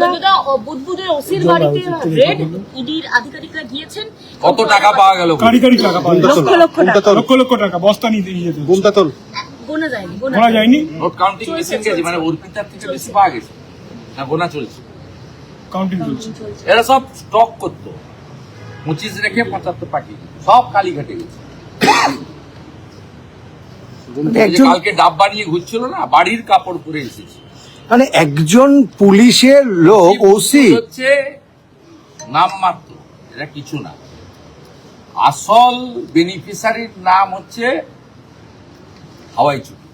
যদিও ওসির বাড়িতে রেড ইডির আধিকারিকরা গিয়েছেন। কত টাকা পাওয়া গেল? কারি কারি টাকা পাওয়া যায়। লক্ষ লক্ষ টাকা। লক্ষ লক্ষ টাকা বস্তা নিয়ে দিয়ে যেতে হচ্ছে। গোনা যায়নি গোনা যায়নি? নোট কাউন্টিং মেশিন গেছে মানে অর্পিতার থেকে বেশি পাওয়া গেছে। না গোনা চলছে। কাউন্টিং চলছে। এরা সব স্টক করতো। পঁচিশ রেখে পঁচাত্তর পাঠিয়ে সব কালী গেছে। কালকে ডাব্বা নিয়ে ঘুরছিল না বাড়ির কাপড় পরে এসেছে। মানে একজন পুলিশের লোক ওসি। হচ্ছে নাম মাত্র এটা কিছু না। আসল বেনিফিসারির নাম হচ্ছে হাওয়াই চুক্তি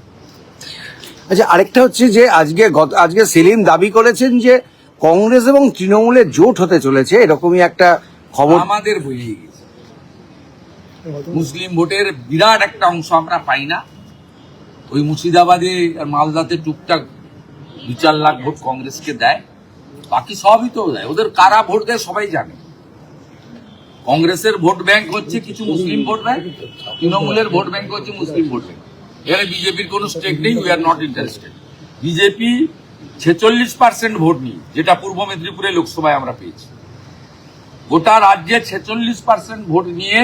আচ্ছা আরেকটা হচ্ছে যে আজকে আজকে সেলিম দাবি করেছেন যে কংগ্রেস এবং তৃণমূলের জোট হতে চলেছে এরকমই একটা খবর। আমাদের বইয়ে গেছে। মুসলিম ভোটের বিরাট একটা অংশ আমরা পাই না। ওই মুর্শিদাবাদে আর মালদাতে টুকটাক দু চার লাখ ভোট কংগ্রেসকে দেয়, বাকি সবই তো দেয়। ওদের কারা ভোট দেয় সবাই জানে। কংগ্রেসের ভোট ব্যাংক হচ্ছে কিছু মুসলিম ভোট ব্যাংক, তৃণমূলের ভোট ব্যাংক হচ্ছে মুসলিম ভোট ব্যাংক। এখানে বিজেপির কোনো স্টেক নেই we are not interested BJP ছেচল্লিশ পার্সেন্ট ভোট নিয়ে, যেটা পূর্ব মেদিনীপুরে লোকসভায় আমরা পেয়েছি। গোটা রাজ্যে ছেচল্লিশ পার্সেন্ট ভোট নিয়ে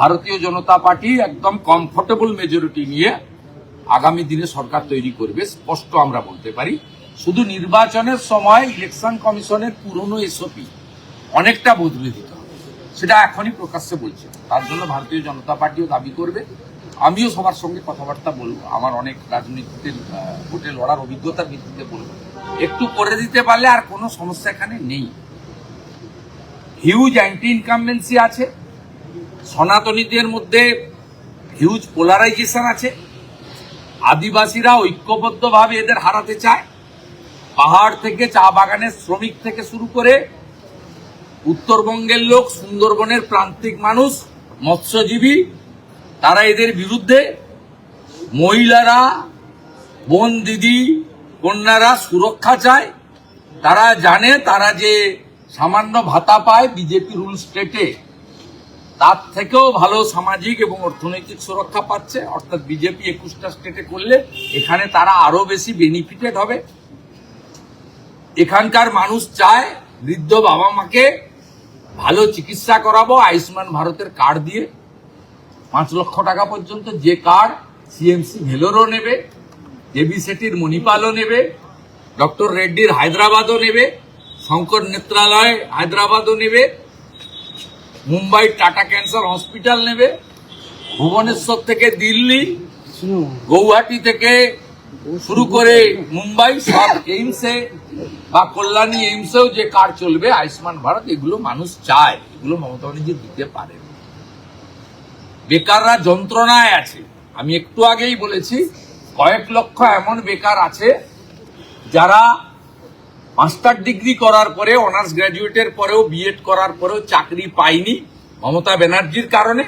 ভারতীয় জনতা পার্টি একদম কমফোর্টেবল মেজরিটি নিয়ে আগামী দিনে সরকার তৈরি করবে, স্পষ্ট আমরা বলতে পারি। শুধু নির্বাচনের সময় ইলেকশন কমিশনের পুরনো এসওপি অনেকটা বদলে দিতে হবে। সেটা এখনই প্রকাশ্যে বলছে তার জন্য ভারতীয় জনতা পার্টিও দাবি করবে। আমিও সবার সঙ্গে কথাবার্তা বলব। আমার অনেক রাজনীতিতে ভোটে লড়ার অভিজ্ঞতার ভিত্তিতে বলব। একটু করে দিতে পারলে আর কোনো সমস্যা এখানে নেই। হিউজ অ্যান্টি ইনকামবেন্সি আছে। সনাতনীদের মধ্যে হিউজ পোলারাইজেশন আছে। আদিবাসীরা ঐক্যবদ্ধভাবে এদের হারাতে চায়। পাহাড় থেকে চা বাগানের শ্রমিক থেকে শুরু করে উত্তরবঙ্গের লোক, সুন্দরবনের প্রান্তিক মানুষ, মৎস্যজীবী, তারা এদের বিরুদ্ধে মহিলারা, বোন দিদি, কন্যারা সুরক্ষা চায়। তারা জানে, তারা যে সামান্য ভাতা পায় বিজেপি রুল স্টেটে। তার থেকেও ভালো সামাজিক এবং অর্থনৈতিক সুরক্ষা পাচ্ছে। অর্থাৎ বিজেপি একুশটা স্টেটে করলে এখানে তারা আরও বেশি বেনিফিটেড হবে। এখানকার মানুষ চায়, বৃদ্ধ বাবা মাকে ভালো চিকিৎসা করাবো, আয়ুষ্মান ভারতের কার্ড দিয়ে। পাঁচ লক্ষ টাকা পর্যন্ত যে কার্ড সিএমসি ভেলোরও নেবে দেবী সেটির মণিপালও নেবে ডক্টর রেড্ডির হায়দ্রাবাদও নেবে, শঙ্কর নেত্রালয় হায়দ্রাবাদও নেবে। মুম্বাই টাটা ক্যান্সার হসপিটাল নেবে, ভুবনেশ্বর থেকে দিল্লি, গৌহাটি থেকে শুরু করে মুম্বাই, সব এইমসে বা কল্যাণী এইমসেও যে কার্ড চলবে, আয়ুষ্মান ভারত, এগুলো মানুষ চায়, এগুলো মমতা ব্যানার্জি দিতে পারে বেকাররা যন্ত্রণায় আছে। আমি একটু আগেই বলেছি, কয়েক লক্ষ এমন বেকার আছে যারা মাস্টার ডিগ্রি করার পরে অনার্স গ্র্যাজুয়েটের পরেও বিএড করার পরেও চাকরি পায়নি মমতা ব্যানার্জির কারণে।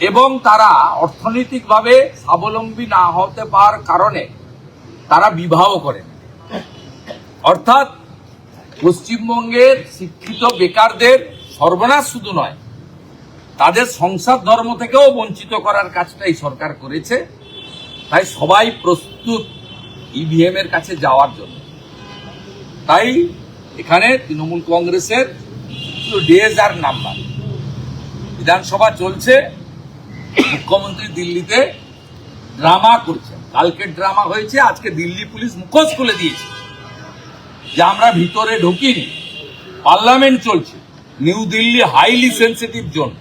এবং তারা অর্থনৈতিকভাবে স্বাবলম্বী না হতে পারার কারণে তারা বিবাহ করে। অর্থাৎ, পশ্চিমবঙ্গের শিক্ষিত বেকারদের সর্বনাশ শুধু নয়, তাদের সংসার ধর্ম থেকেও বঞ্চিত করার কাজটা এই সরকার করেছে। তাই সবাই প্রস্তুত ইভিএম এর কাছে যাওয়ার জন্য। তাই এখানে তৃণমূল কংগ্রেসের ডেজ আর নাম্বার। বিধানসভা চলছে, মুখ্যমন্ত্রী দিল্লিতে ড্রামা করছেন কালকে ড্রামা হয়েছে, আজকে দিল্লি পুলিশ মুখোশ খুলে দিয়েছে। যে আমরা ভিতরে ঢুকিনি, পার্লামেন্ট চলছে, new Delhi highly sensitive zone.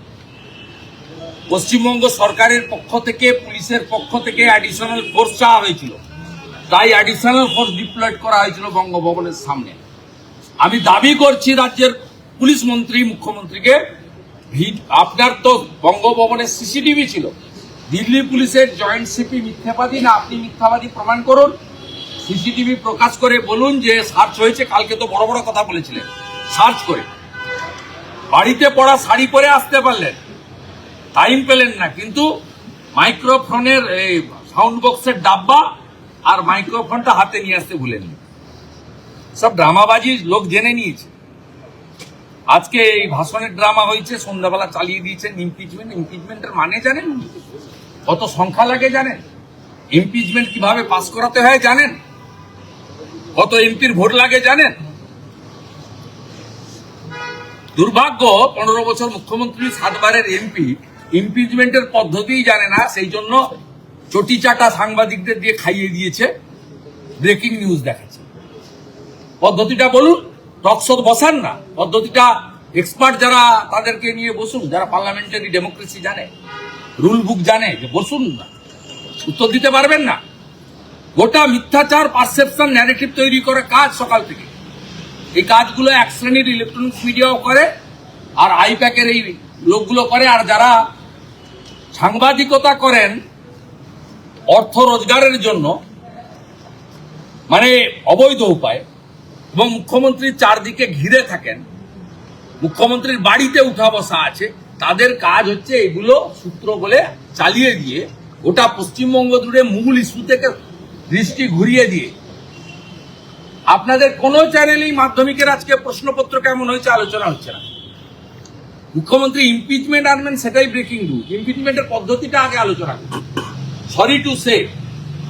Paschimbanga সরকারের পক্ষ থেকে, পুলিশের পক্ষ থেকে অ্যাডিশনাল ফোর্স চাওয়া হয়েছিল। তাই অ্যাডিশনাল ফোর্স ডিপ্লয়েড করা হয়েছিল বঙ্গভবনের সামনে। আমি দাবি করছি রাজ্যের পুলিশ মন্ত্রী, মুখ্যমন্ত্রীকে আপনার তো বঙ্গভবনের সিসিটিভি ছিল। দিল্লি পুলিশের জয়েন্ট সিপি মিথ্যাবাদী না, আপনি মিথ্যাবাদী প্রমাণ করুন। সিসিটিভি প্রকাশ করে বলুন যে সার্চ হয়েছে, কালকে তো বড় বড় কথা বলেছিলেন। সার্চ করে। বাড়িতে পড়া শাড়ি পরে আসতে পারলেন। টাইম পেলেন না, কিন্তু মাইক্রোফোনের এই সাউন্ড বক্সের ডাব্বা আর মাইক্রোফোনটা হাতে নিয়ে আসতে ভুলেননি। সব ড্রামাবাজি লোক জেনে নিয়েছে। আজকে এই ভাষণের ড্রামা হয়েছে, সন্ধ্যাবেলা চালিয়ে দিয়েছেন ইমপিচমেন্ট ইমপিচমেন্টের মানে জানেন? কত সংখ্যা লাগে জানেন? ইমপিচমেন্ট কীভাবে পাস করাতে হয় জানেন? কত এমপির ভোট লাগে জানেন? দুর্ভাগ্য, পনেরো বছর মুখ্যমন্ত্রী সাতবারের এমপি ইমপিচমেন্টের পদ্ধতিই জানে না, সেই জন্য চটি চাটা সাংবাদিকদের দিয়ে খাইয়ে দিয়েছে ব্রেকিং নিউজ দেখাচ্ছে। পদ্ধতিটা বলুন টকশোত বসান না, পদ্ধতিটা এক্সপার্ট যারা তাদেরকে নিয়ে বসুন, যারা পার্লামেন্টারি ডেমোক্রেসি জানে রুল বুক জানে, যে বসুন না। উত্তর দিতে পারবেন না। গোটা মিথ্যাচার পারসেপশন ন্যারেটিভ তৈরি করে কাজ সকাল থেকে। এই কাজগুলো এক শ্রেণির ইলেকট্রনিক্স মিডিয়াও করে, আর আইপ্যাকের এই লোকগুলো করে, আর যারা সাংবাদিকতা করেন অর্থ রোজগারের জন্য মানে অবৈধ উপায়, এবং মুখ্যমন্ত্রীর চারদিকে ঘিরে থাকেন, মুখ্যমন্ত্রীর বাড়িতে উঠা বসা আছে, তাদের কাজ হচ্ছে এগুলো সূত্র বলে চালিয়ে দিয়ে, গোটা পশ্চিমবঙ্গ জুড়ে মূল ইস্যু থেকে দৃষ্টি ঘুরিয়ে দিয়ে। আপনাদের কোনো চ্যানেলেই মাধ্যমিকের আজকে প্রশ্নপত্র কেমন হয়েছে আলোচনা হচ্ছে না। মুখ্যমন্ত্রী ইমপিচমেন্ট আনবেন সেটাই ব্রেকিং নিউজ ইমপিচমেন্টের পদ্ধতিটা আগে আলোচনা করুন। সরি টু সে,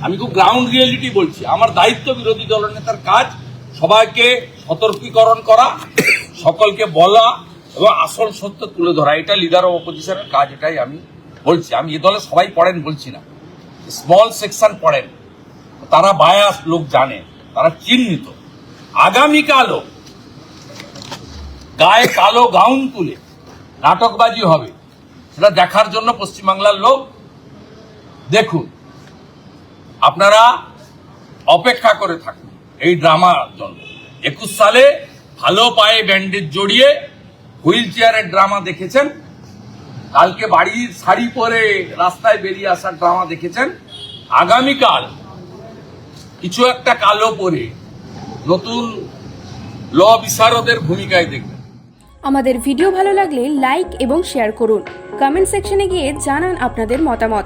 আমি খুব গ্রাউন্ড রিয়েলিটি বলছি। আমার দায়িত্ব বিরোধী দলনেতার কাজ, সবাইকে সতর্কীকরণ করা, সকলকে বলা এবং আসল সত্য তুলে ধরা। এটা লিডার অফ অপোজিশনের কাজ, এটাই আমি বলছি। আমি এ দলে সবাই পড়েন বলছি না। স্মল সেকশন পড়েন। তারা বায়াস লোক জানে, তারা চিহ্নিত। আগামীকালও গায়ে কালো গাউন তুলে নাটকবাজি হবে। সেটা দেখার জন্য পশ্চিমবাংলার লোক দেখুন, আপনারা অপেক্ষা করে থাকুন এই ড্রামার জন্য। একুশ সালে ভালো পায়ে ব্যান্ডেজ জড়িয়ে হুইল চেয়ারের ড্রামা দেখেছেন। কালকে বাড়ির শাড়ি পরে রাস্তায় বেরিয়ে আসার ড্রামা দেখেছেন। আগামীকাল কিছু একটা কালো পরে নতুন ল বিশারদের ভূমিকায় দেখবেন। আমাদের ভিডিও ভালো লাগলে লাইক এবং শেয়ার করুন। কমেন্ট সেকশনে গিয়ে জানান আপনাদের মতামত।